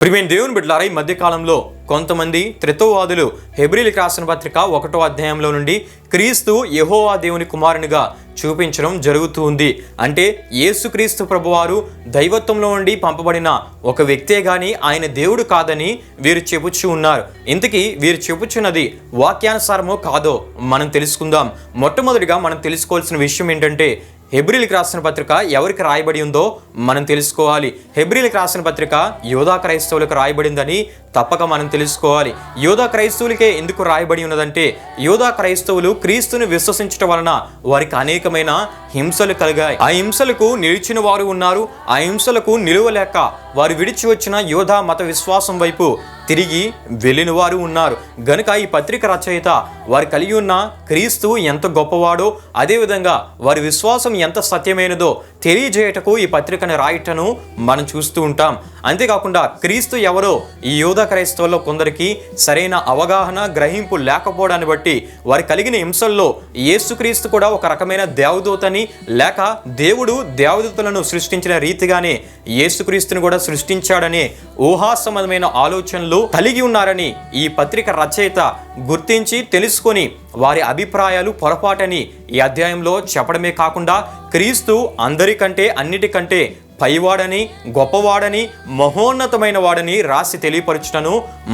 ప్రిమేన్ దేవుని బిడ్డలారా ఈ మధ్యకాలంలో కొంతమంది త్రితోవాదులు హెబ్రిలికి రాసిన పత్రిక ఒకటో అధ్యాయంలో నుండి క్రీస్తు యహోవా దేవుని కుమారునిగా చూపించడం జరుగుతూ ఉంది. అంటే యేసుక్రీస్తు ప్రభువారు దైవత్వంలో నుండి పంపబడిన ఒక వ్యక్తే గాని ఆయన దేవుడు కాదని వీరు చెబుచ్చు ఉన్నారు. ఇంతకీ వీరు చెప్పుచున్నది వాక్యానుసారమో కాదో మనం తెలుసుకుందాం. మొట్టమొదటిగా మనం తెలుసుకోవాల్సిన విషయం ఏంటంటే హెబ్రిల్కి రాసిన పత్రిక ఎవరికి రాయబడి ఉందో మనం తెలుసుకోవాలి. హెబ్రిల్కి రాసిన పత్రిక యోధా క్రైస్తవులకు రాయబడిందని తప్పక మనం తెలుసుకోవాలి. యోధా క్రైస్తవులకే ఎందుకు రాయబడి ఉన్నదంటే యోధా క్రైస్తవులు క్రీస్తుని విశ్వసించడం వలన వారికి అనేకమైన హింసలు కలిగాయి. ఆ హింసలకు నిలిచిన వారు ఉన్నారు. ఆ హింసలకు నిలువలేక వారు విడిచి వచ్చిన యోధా మత విశ్వాసం వైపు తిరిగి వెళ్ళిన వారు ఉన్నారు. గనుక ఈ పత్రిక రచయిత వారు కలిగి ఉన్న క్రీస్తు ఎంత గొప్పవాడో అదేవిధంగా వారి విశ్వాసం ఎంత సత్యమైనదో తెలియజేయటకు ఈ పత్రికను రాయటను మనం చూస్తూ ఉంటాం. అంతేకాకుండా క్రీస్తు ఎవరో ఈ యోధ క్రైస్తవుల్లో కొందరికి సరైన అవగాహన గ్రహింపు లేకపోవడాన్ని బట్టి వారి కలిగిన హింసల్లో యేసుక్రీస్తు కూడా ఒక రకమైన దేవదూతని లేక దేవుడు దేవదూతలను సృష్టించిన రీతిగానే యేసుక్రీస్తుని కూడా సృష్టించాడనే ఊహాసంబంధమైన ఆలోచనలు కలిగి ఉన్నారని ఈ పత్రిక రచయిత గుర్తించి తెలుసుకొని వారి అభిప్రాయాలు పొరపాటని ఈ అధ్యాయంలో చెప్పడమే కాకుండా క్రీస్తు అందరికంటే అన్నిటికంటే పైవాడని గొప్పవాడని మహోన్నతమైన వాడని రాసి తెలియపరచుటను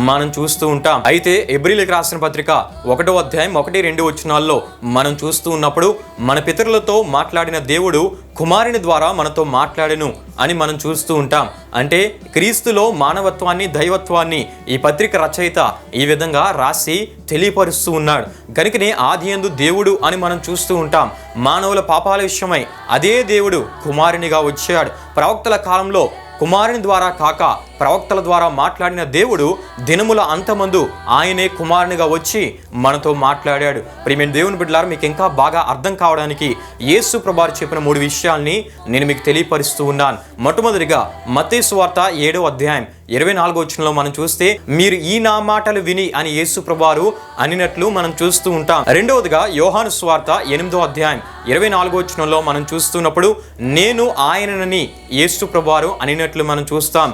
మనం చూస్తూ ఉంటాం. అయితే ఎబ్రిల్కి రాసిన పత్రిక ఒకటో అధ్యాయం ఒకటి రెండు వచ్చినాల్లో మనం చూస్తూ ఉన్నప్పుడు మన పితరులతో మాట్లాడిన దేవుడు కుమారుని ద్వారా మనతో మాట్లాడెను. అని మనం చూస్తూ ఉంటాం. అంటే క్రీస్తులో మానవత్వాన్ని దైవత్వాన్ని ఈ పత్రిక రచయిత ఈ విధంగా రాసి తెలియపరుస్తూ ఉన్నాడు. కనుకనే ఆదియందు దేవుడు అని మనం చూస్తూ ఉంటాం. మానవుల పాపాల విషయమై అదే దేవుడు కుమారునిగా వచ్చాడు. ప్రవక్తల కాలంలో కుమారుని ద్వారా కాక ప్రవక్తల ద్వారా మాట్లాడిన దేవుడు దినముల అంతమందు ఆయనే కుమారునిగా వచ్చి మనతో మాట్లాడాడు. ప్రియమైన దేవుని బిడ్డలారు మీకు ఇంకా బాగా అర్థం కావడానికి యేసు ప్రభారు చెప్పిన మూడు విషయాల్ని నేను మీకు తెలియపరుస్తూ ఉన్నాను. మొట్టమొదటిగా మతేసు వార్త ఏడో అధ్యాయం ఇరవై నాలుగో వచ్చినలో మనం చూస్తే మీరు ఈ నా మాటలు విని అని యేసు ప్రభారు అనినట్లు మనం చూస్తూ ఉంటాం. రెండవదిగా యోహాను స్వార్త ఎనిమిదో అధ్యాయం ఇరవై నాలుగో వచ్చినంలో మనం చూస్తున్నప్పుడు నేను ఆయనని యేసు ప్రభారు అనినట్లు మనం చూస్తాం.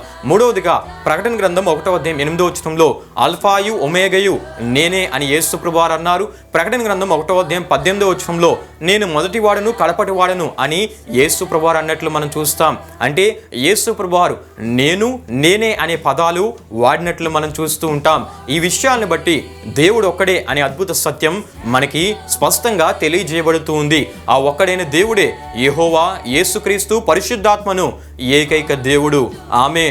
మూడవదిగా ప్రకటన గ్రంథం ఒకటో అధ్యాయం ఎనిమిదో ఉచితంలో అల్ఫాయు ఒమేగయు నేనే అని యేసుప్రభువారు అన్నారు. ప్రకటన గ్రంథం ఒకటో అధ్యాయం పద్దెనిమిదో ఉచితంలో నేను మొదటి వాడను కడపటి వాడను అని యేసుప్రభువారు అన్నట్లు మనం చూస్తాం. అంటే యేసుప్రభువారు నేను నేనే అనే పదాలు వాడినట్లు మనం చూస్తూ ఉంటాం. ఈ విషయాలను బట్టి దేవుడు ఒక్కడే అనే అద్భుత సత్యం మనకి స్పష్టంగా తెలియజేయబడుతూ ఉంది. ఆ ఒక్కడైన దేవుడే యెహోవా యేసుక్రీస్తు పరిశుద్ధాత్మను ఏకైక దేవుడు. ఆమె